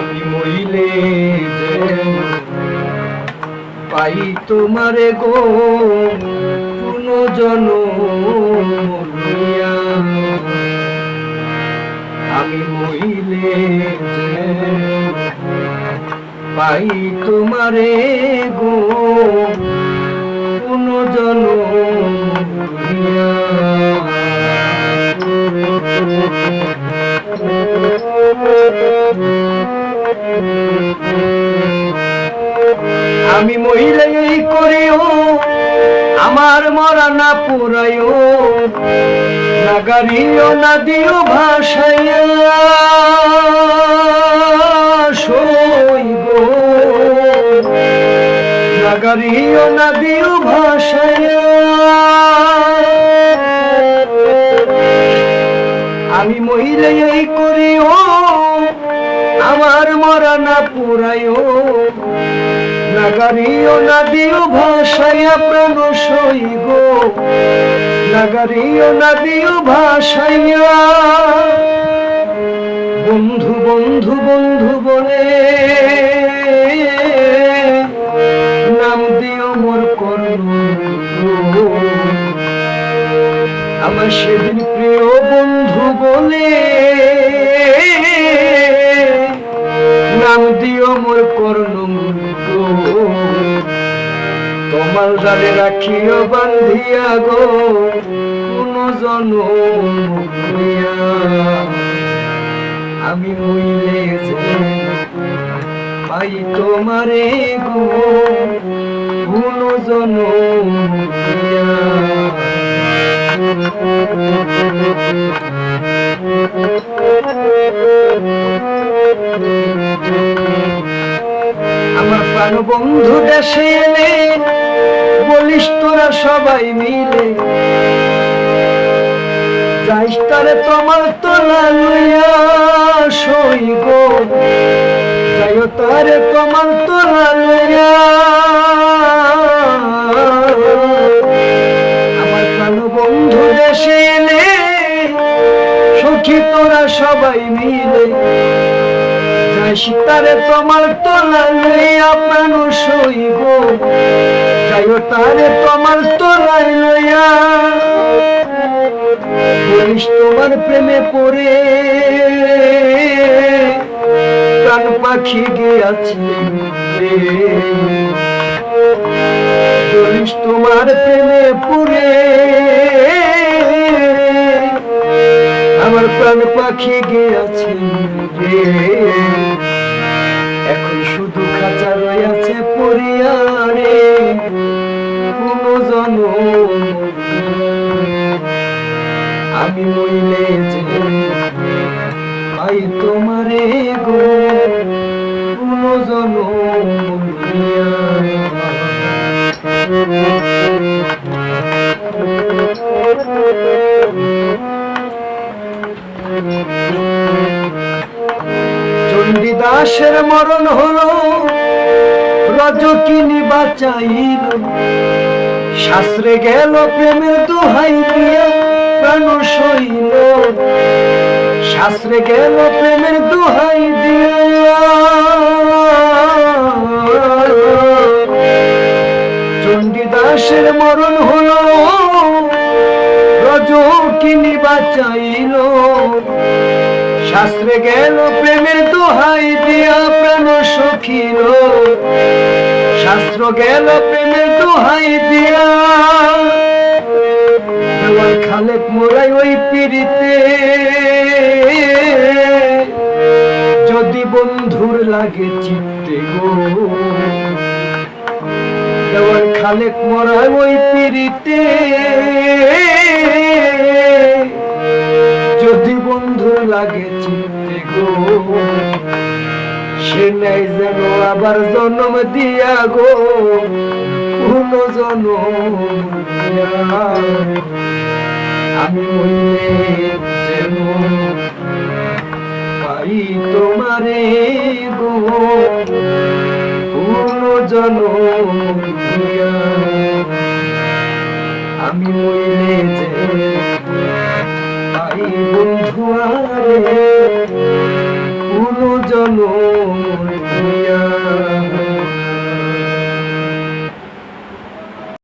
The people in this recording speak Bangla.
আমি মইলে পাই তোমারে গো কোনো জন আমি মইলে পাই তোমারে গো কোনো জন আমি মহিলা করিও, আমার মরা না পুরাইও নাগারিও না দিও ভাষাইয়া নাগারিও না দিও ভাষাইয়া। আমি মহিলা করিও আমার মরা না পুরাইও নদীও ভাষাইয়া প্রাণ সই গো নাগারিও নদীও ভাষাইয়া বন্ধু বন্ধু বন্ধু বলে নাম দিও মোর কর্ণ আমার সেদিন প্রিয় বন্ধু বলে দিও মোর কর্ণ তোমার জালে রাখিও বান্ধিয়া গো, কোন জন আমি মইলে পাই তোমারে গো, কোন জন বন্ধু দেশে এলে বলিস তোরা সবাই মিলে। যাইস তারে তোমার তোলা লইয়া। সীতারে তোমার তোলা লইয়া প্রাণ সই গো। যাইও তারে তোমার তোলাই লইয়া। বলিস তোমার প্রেমে পড়ে। প্রাণ পাখি গিয়াছি। বলিস তোমার প্রেমে পড়ে। আমার প্রাণ পাখি গিয়াছে রে। এখন শুধু খাঁচা রয়েছে কোনো আমি মইলে আই তোমারে গো। কোন চণ্ডীদাসের মরণ হলো, রজকিনী বাঁচাইল। শাস্ত্রে গেল, প্রেমের দোহাই দিয়া প্রাণ সইল। শাস্ত্রে গেল, প্রেমের দোহাই দিয়া। চণ্ডীদাসের মরণ হলো, রজকিনী বাঁচাইল। শাস্ত্রে গেল, প্রেমের সখিল শাস্ত্র গেল প্রেমের দোহাই দিয়া। খালেক মোরাই ওই পিড়িতে। যদি বন্ধুর লাগে চিত্তে গো। দেওয়াল খালেক মোরাই ওই পিড়িতে। যদি বন্ধু লাগে চিনতে গো। সে যেন আবার জন্ম দিয়া গো। কোন জন্ম আমি যেন পাই তোমারে গো। কোন জন্ম। আমি মইলে যে পাই বন্ধুয়ারে। কোন চলো